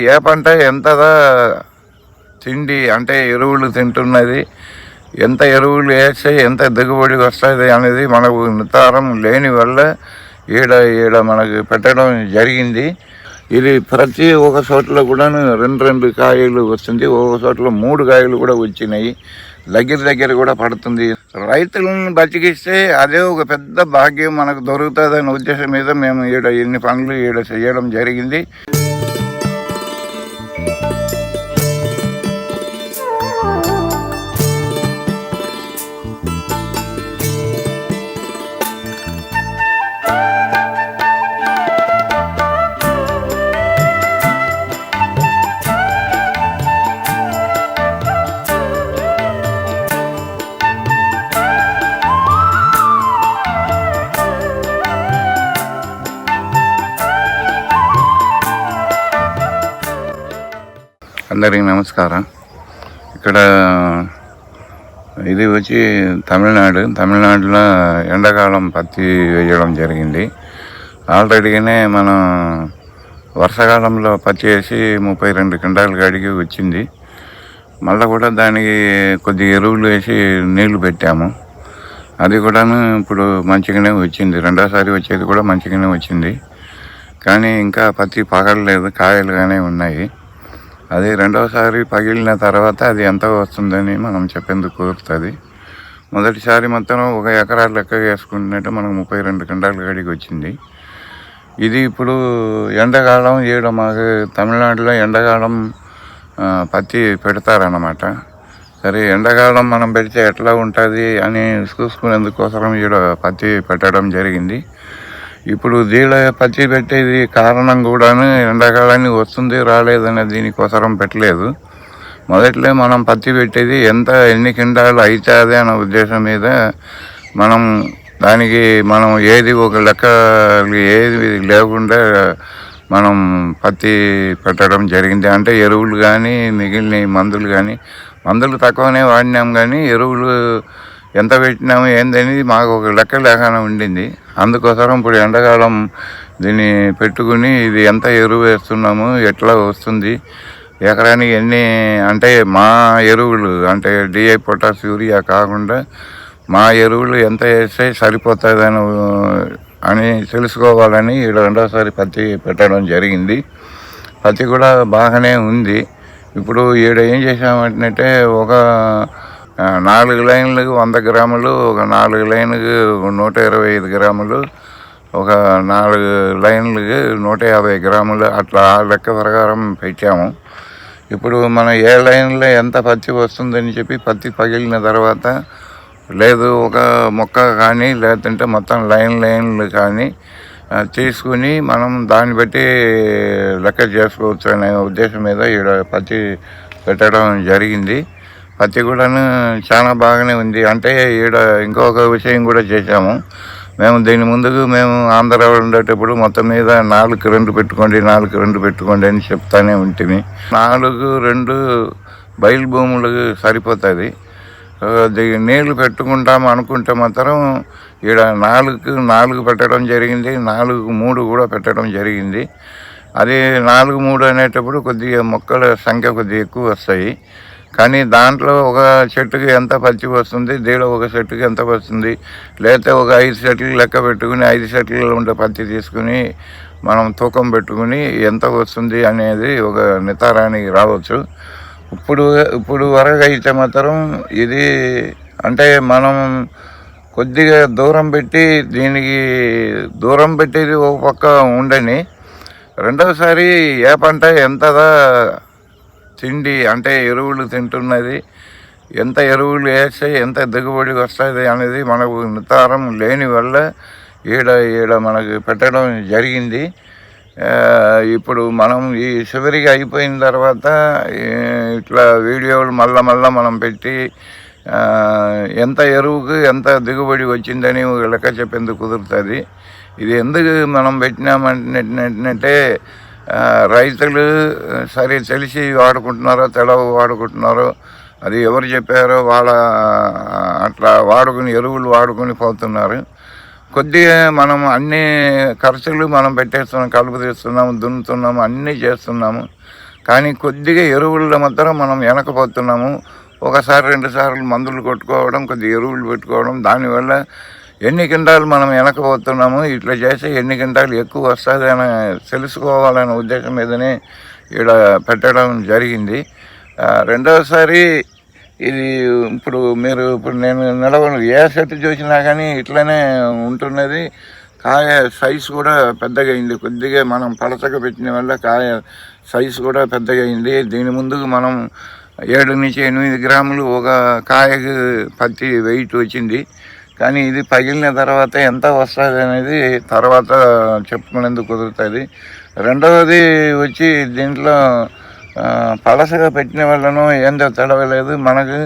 ఏ పంట ఎంతదా తిండి అంటే ఎరువులు తింటున్నది ఎంత ఎరువులు వేస్తే ఎంత దిగుబడి వస్తుంది అనేది మనకు నిర్ధారం లేని వల్ల ఈడ ఈడ మనకు పెట్టడం జరిగింది. ఇది ప్రతి ఒక చోట్ల కూడాను రెండు రెండు కాయలు వస్తుంది ఒక చోట్ల మూడు కాయలు కూడా వచ్చినాయి. దగ్గర దగ్గర కూడా పడుతుంది. రైతులను బతికిస్తే అదే ఒక పెద్ద భాగ్యం మనకు దొరుకుతుందనే ఉద్దేశం మీద మేము ఈడ ఎన్ని పనులు ఈడ చేయడం జరిగింది. అందరికీ నమస్కారం. ఇక్కడ ఇది వచ్చి తమిళనాడు. తమిళనాడులో ఎండాకాలం పత్తి వేయడం జరిగింది. ఆల్రెడీగానే మనం వర్షాకాలంలో పత్తి వేసి ముప్పై రెండు కింటాలు కడిగి వచ్చింది. మళ్ళీ కూడా దానికి కొద్ది ఎరువులు వేసి నీళ్ళు పెట్టాము. అది కూడాను ఇప్పుడు మంచిగానే వచ్చింది. రెండోసారి వచ్చేది కూడా మంచిగానే వచ్చింది. కానీ ఇంకా పత్తి పగలలేదు కాయలుగానే ఉన్నాయి. అది రెండవసారి పగిలిన తర్వాత అది ఎంత వస్తుందని మనం చెప్పేందుకు కుదురుతుంది. మొదటిసారి మొత్తం ఒక ఎకరా లెక్క వేసుకుంటున్నట్టు మనకు ముప్పై రెండు క్వింటాల కాడికి వచ్చింది. ఇది ఇప్పుడు ఎండాకాలం ఈడ మాకు తమిళనాడులో ఎండాకాలం పత్తి పెడతారన్నమాట. సరే ఎండాకాలం మనం పెడితే ఎట్లా ఉంటుంది అని చూసుకునేందుకోసం ఈడ పత్తి పెట్టడం జరిగింది. ఇప్పుడు దీనిలో పచ్చి పెట్టేది కారణం కూడాను ఎండాకాలానికి వస్తుంది రాలేదనే దీనికోసరం పెట్టలేదు. మొదట్లో మనం పత్తి పెట్టేది ఎంత ఎన్ని కింటాలు అవుతుంది అనే ఉద్దేశం మీద మనం దానికి మనం ఏది ఒక లెక్క ఏది లేకుండా మనం పత్తి పెట్టడం జరిగింది. అంటే ఎరువులు కానీ మిగిలిన మందులు కానీ మందులు తక్కువనే వాడినాం కానీ ఎరువులు ఎంత పెట్టినాము ఏందనేది మాకు ఒక లెక్క లేకుండా ఉండింది. అందుకోసం ఇప్పుడు ఎండాకాలం దీన్ని పెట్టుకుని ఇది ఎంత ఎరువు వేస్తున్నాము ఎట్లా వస్తుంది ఎకరానికి ఎన్ని అంటే మా ఎరువులు అంటే డిఐ పొటాస్ యూరియా కాకుండా మా ఎరువులు ఎంత వేస్తే సరిపోతుందని అని తెలుసుకోవాలని ఈ రెండోసారి పత్తి పెట్టడం జరిగింది. పత్తి కూడా బాగానే ఉంది. ఇప్పుడు ఈడ ఏం చేసామంటే ఒక నాలుగు లైన్లకు వంద గ్రాములు ఒక నాలుగు లైన్లకు నూట ఇరవై ఐదు గ్రాములు ఒక నాలుగు లైన్లకి నూట యాభై గ్రాములు అట్లా ఆ లెక్క ప్రకారం పెట్టాము. ఇప్పుడు మనం ఏ లైన్లో ఎంత పత్తి వస్తుందని చెప్పి పత్తి పగిలిన తర్వాత లేదు ఒక మొక్క కానీ లేదంటే మొత్తం లైన్ లైన్లు కానీ తీసుకుని మనం దాన్ని బట్టి లెక్క చేసుకోవచ్చు అనే ఉద్దేశం మీద ఈడ పత్తి పెట్టడం జరిగింది. పత్తి కూడాను చాలా బాగానే ఉంది. అంటే ఈడ ఇంకొక విషయం కూడా చేశాము. మేము దీని ముందుకు మేము ఆంధ్ర ఉండేటప్పుడు మొత్తం మీద నాలుగు రెండు పెట్టుకోండి నాలుగు రెండు పెట్టుకోండి అని చెప్తానే ఉంటుంది నాలుగు రెండు బయలు భూములు సరిపోతుంది నీళ్ళు పెట్టుకుంటాము అనుకుంటే మాత్రం ఈడ నాలుగు నాలుగు పెట్టడం జరిగింది నాలుగు మూడు కూడా పెట్టడం జరిగింది. అది నాలుగు మూడు అనేటప్పుడు కొద్దిగా మొక్కల సంఖ్య కొద్దిగా ఎక్కువ వస్తాయి. కానీ దాంట్లో ఒక చెట్టుకి ఎంత పచ్చి వస్తుంది దీనిలో ఒక చెట్టుకి ఎంత వస్తుంది లేకపోతే ఒక ఐదు చెట్లు లెక్క పెట్టుకుని ఐదు చెట్లలో ఉండే పచ్చి తీసుకుని మనం తూకం పెట్టుకుని ఎంత వస్తుంది అనేది ఒక నితారానికి రావచ్చు. ఇప్పుడు ఇప్పుడు వరకు అయితే మాత్రం ఇది అంటే మనం కొద్దిగా దూరం పెట్టి దీనికి దూరం పెట్టేది ఒక పక్క ఉండని రెండవసారి ఏ పంట ఎంతదా తిండి అంటే ఎరువులు తింటున్నది. ఎంత ఎరువులు వేస్తే ఎంత దిగుబడి వస్తుంది అనేది మనకు నిర్ధారం లేని వల్ల ఈడ ఈడ మనకు పెట్టడం జరిగింది. ఇప్పుడు మనం ఈ చివరికి అయిపోయిన తర్వాత ఇట్లా వీడియోలు మళ్ళా మళ్ళా మనం పెట్టి ఎంత ఎరువుకు ఎంత దిగుబడి వచ్చిందని ఒక లెక్క చెప్పేందుకు కుదురుతుంది. ఇది ఎందుకు మనం పెట్టినామంటే రైతులు సరే తెలిసి వాడుకుంటున్నారో తెలవ వాడుకుంటున్నారో అది ఎవరు చెప్పారో వాళ్ళ అట్లా వాడుకుని ఎరువులు వాడుకుని పోతున్నారు. కొద్దిగా మనం అన్ని ఖర్చులు మనం పెట్టేస్తున్నాం కలుపు తీస్తున్నాము దున్నుతున్నాము అన్నీ చేస్తున్నాము. కానీ కొద్దిగా ఎరువుల్లో మాత్రం మనం వెనకపోతున్నాము. ఒకసారి రెండు సార్లు మందులు కొట్టుకోవడం కొద్దిగా ఎరువులు పెట్టుకోవడం దానివల్ల ఎన్ని కింటాలు మనం వెనకపోతున్నాము ఇట్లా చేస్తే ఎన్ని కింటాలు ఎక్కువ వస్తుంది అని తెలుసుకోవాలనే ఉద్దేశం మీదనే ఇక్కడ పెట్టడం జరిగింది. రెండవసారి ఇది ఇప్పుడు మీరు ఇప్పుడు నేను నిలవను ఏ సెట్ చూసినా కానీ ఇట్లనే ఉంటున్నది. కాయ సైజు కూడా పెద్దగా అయింది. కొద్దిగా మనం పడతక పెట్టిన వల్ల కాయ సైజు కూడా పెద్దగా అయింది. దీని ముందుకు మనం ఏడు నుంచి ఎనిమిది గ్రాములు ఒక కాయకు పత్తి వెయిట్ వచ్చింది. కానీ ఇది పగిలిన తర్వాత ఎంత వస్తుంది అనేది తర్వాత చెప్పుకునేందుకు కుదురుతుంది. రెండవది వచ్చి దీంట్లో పలసగా పెట్టిన వల్లనో ఏందో తడవలేదు. మనకు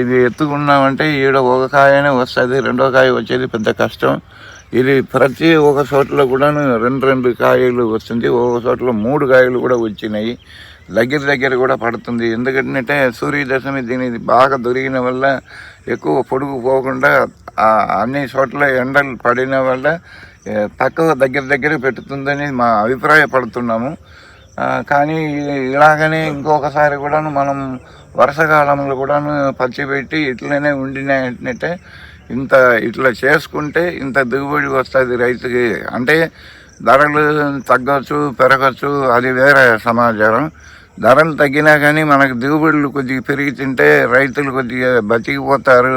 ఇది ఎత్తుకున్నామంటే ఈడ ఒక కాయనే వస్తుంది రెండో కాయ వచ్చేది పెద్ద కష్టం. ఇది ప్రతి ఒక చోట్ల కూడాను రెండు రెండు కాయలు వస్తుంది ఒక చోట్ల మూడు కాయలు కూడా వచ్చినాయి. దగ్గర దగ్గర కూడా పడుతుంది. ఎందుకంటే సూర్యదశమి దీని బాగా దొరికిన వల్ల ఎక్కువ పొడుగు పోకుండా అన్ని చోట్ల ఎండలు పడిన వల్ల తక్కువ దగ్గర దగ్గర పెట్టుతుందని మా అభిప్రాయపడుతున్నాము. కానీ ఇలాగనే ఇంకొకసారి కూడాను మనం వర్షాకాలంలో కూడాను పచ్చి పెట్టి ఇట్లనే ఉండినాయంటే ఇంత ఇట్లా చేసుకుంటే ఇంత దిగుబడి వస్తుంది రైతుకి. అంటే ధరలు తగ్గవచ్చు పెరగచ్చు అది వేరే సమాచారం. ధరలు తగ్గినా కానీ మనకు దిగుబడులు కొద్దిగా పెరిగి తింటే రైతులు కొద్దిగా బతికిపోతారు.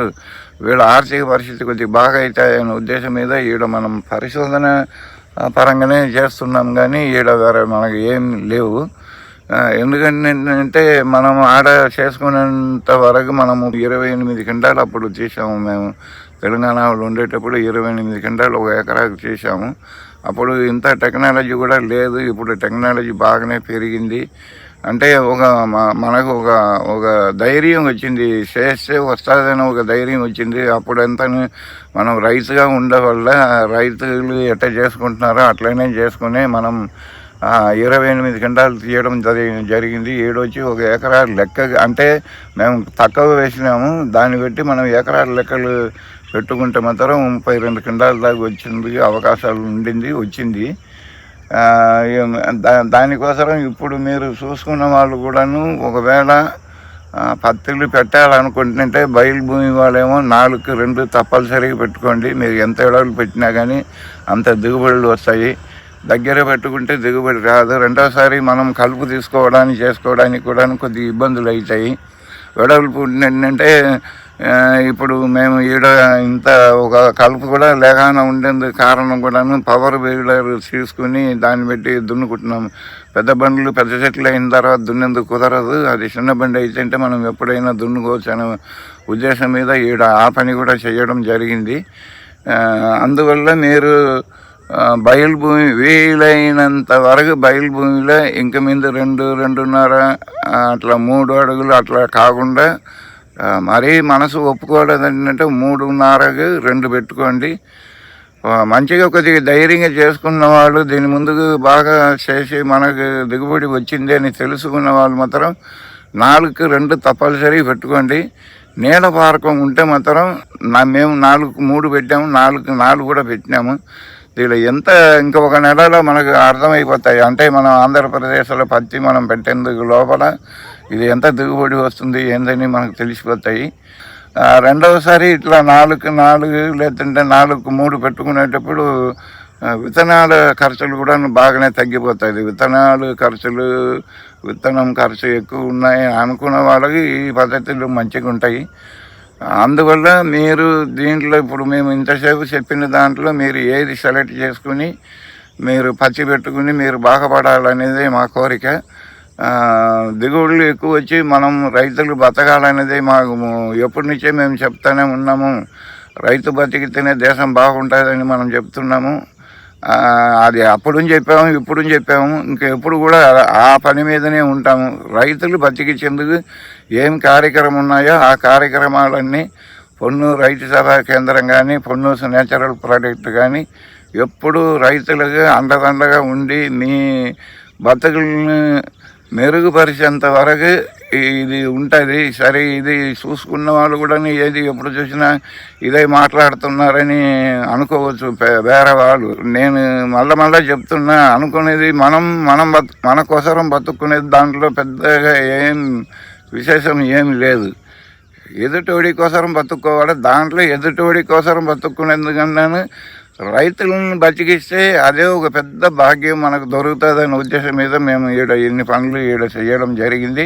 వీళ్ళ ఆర్థిక పరిస్థితి కొద్దిగా బాగా అవుతాయనే ఉద్దేశం మీద ఈడ మనం పరిశోధన పరంగానే చేస్తున్నాం కానీ ఈడ వేరే మనకు ఏం లేవు. ఎందుకంటే మనం ఆడ చేసుకునేంత వరకు మనము ఇరవై ఎనిమిది గంటలు అప్పుడు చేసాము మేము. తెలంగాణలో ఉండేటప్పుడు ఇరవై ఎనిమిది గంటలు ఒక ఎకరాకు చేసాము అప్పుడు ఇంత టెక్నాలజీ కూడా లేదు. ఇప్పుడు టెక్నాలజీ బాగానే పెరిగింది. అంటే ఒక మ- మనకు ఒక ఒక ధైర్యం వచ్చింది. చేస్తే వస్తుందని ఒక ధైర్యం వచ్చింది. అప్పుడంతా మనం రైతుగా ఉండే వల్ల రైతులు ఎట్లా చేసుకుంటున్నారో అట్లనే చేసుకుని మనం ఇరవై ఎనిమిది గంటలు తీయడం జరి జరిగింది. ఏడొచ్చి ఒక ఎకరా లెక్క అంటే మేము తక్కువ వేసినాము. దాన్ని బట్టి మనం ఎకరాల లెక్కలు పెట్టుకుంటే మాత్రం ముప్పై రెండు కింటాల దాకా వచ్చింది అవకాశాలు ఉండింది వచ్చింది. దానికోసం ఇప్పుడు మీరు చూసుకున్న వాళ్ళు కూడాను ఒకవేళ పత్తిలు పెట్టాలనుకుంటుంటే బయలు భూమి వాళ్ళేమో నాలుగు రెండు తప్పనిసరిగా పెట్టుకోండి. మీరు ఎంత ఎడవలు పెట్టినా కానీ అంత దిగుబడులు వస్తాయి. దగ్గర పెట్టుకుంటే దిగుబడి రాదు. రెండోసారి మనం కలుపు తీసుకోవడానికి చేసుకోవడానికి కూడా కొద్దిగా ఇబ్బందులు అవుతాయి. వెడల్పు ఏంటంటే ఇప్పుడు మేము ఈడ ఇంత ఒక కలుపు కూడా లేకుండా ఉండేందుకు కారణం కూడాను పవర్ వీలర్ తీసుకుని దాన్ని బట్టి దున్నుకుంటున్నాము. పెద్ద బండ్లు పెద్ద చెట్లు అయిన తర్వాత దున్నేందుకు కుదరదు. అది చిన్న బండి అయితే మనం ఎప్పుడైనా దున్నుకోవచ్చు అనే ఉద్దేశం మీద ఈడ ఆ పని కూడా చేయడం జరిగింది. అందువల్ల మీరు బయలుభూమి బయలు భూమి వీలైనంత వరకు బయలు భూమిలో ఇంక మీద రెండు రెండున్నర అట్లా మూడు అడుగులు అట్లా కాకుండా మరీ మనసు ఒప్పుకోవడం ఏంటంటే మూడున్నరకు రెండు పెట్టుకోండి. మంచిగా కొద్దిగా ధైర్యంగా చేసుకున్న వాళ్ళు దీని ముందుకు బాగా చేసి మనకు దిగుబడి వచ్చింది అని తెలుసుకున్న వాళ్ళు మాత్రం నాలుగు రెండు తప్పనిసరి పెట్టుకోండి. నీడ పారకం ఉంటే మాత్రం నా మేము నాలుగు మూడు పెట్టాము నాలుగు నాలుగు కూడా పెట్టినాము. దీనిలో ఎంత ఇంకొక నెలలో మనకు అర్థమైపోతాయి. అంటే మనం ఆంధ్రప్రదేశ్లో పత్తి మనం పెట్టేందుకు లోపల ఇది ఎంత దిగుబడి వస్తుంది ఏందని మనకు తెలిసిపోతాయి. రెండవసారి ఇట్లా నాలుగు నాలుగు లేదంటే నాలుగు మూడు పెట్టుకునేటప్పుడు విత్తనాల ఖర్చులు కూడా బాగానే తగ్గిపోతాయి. విత్తనాలు ఖర్చులు విత్తనం ఖర్చు ఎక్కువ ఉన్నాయి అనుకున్న వాళ్ళకి ఈ పద్ధతులు మంచిగా ఉంటాయి. అందువల్ల మీరు దీంట్లో ఇప్పుడు మేము ఇంతసేపు చెప్పిన దాంట్లో మీరు ఏది సెలెక్ట్ చేసుకుని మీరు పచ్చి పెట్టుకుని మీరు బాగుపడాలనేది మా కోరిక. దిగుబడులు ఎక్కువ వచ్చి మనం రైతులు బతకాలనేది మాకు ఎప్పటి నుంచే మేము చెప్తానే ఉన్నాము. రైతు బతికితేనే దేశం బాగుంటుందని మనం చెప్తున్నాము. అది అప్పుడు చెప్పాము ఇప్పుడు చెప్పాము. ఇంకా ఎప్పుడు కూడా ఆ పని మీదనే ఉంటాము. రైతులు బతికించేందుకు ఏం కార్యక్రమం ఉన్నాయో ఆ కార్యక్రమాలన్నీ పొన్ను రైతు సభా కేంద్రం కానీ పొన్ను నేచురల్ ప్రాడక్ట్ కానీ ఎప్పుడు రైతులకు అండదండగా ఉండి మీ బతుకులను మెరుగుపరిచేంత వరకు ఇది ఉంటుంది. సరే ఇది చూసుకున్న వాళ్ళు కూడా ఏది ఎప్పుడు చూసినా ఇదే మాట్లాడుతున్నారని అనుకోవచ్చు వేరే వాళ్ళు. నేను మళ్ళా మళ్ళా చెప్తున్నా అనుకునేది మనం మనం బతు మన కోసరం బతుక్కునేది దాంట్లో పెద్దగా ఏం విశేషం ఏమి లేదు. ఎదుటోడి కోసరం బతుక్కోవాలి దాంట్లో ఎదుటోడి కోసరం బతుక్కునేందుకన్నాను రైతులను బతికిస్తే అదే ఒక పెద్ద భాగ్యం మనకు దొరుకుతుందనే ఉద్దేశం మీద మేము ఈడ ఎన్ని పనులు ఈడ చేయడం జరిగింది.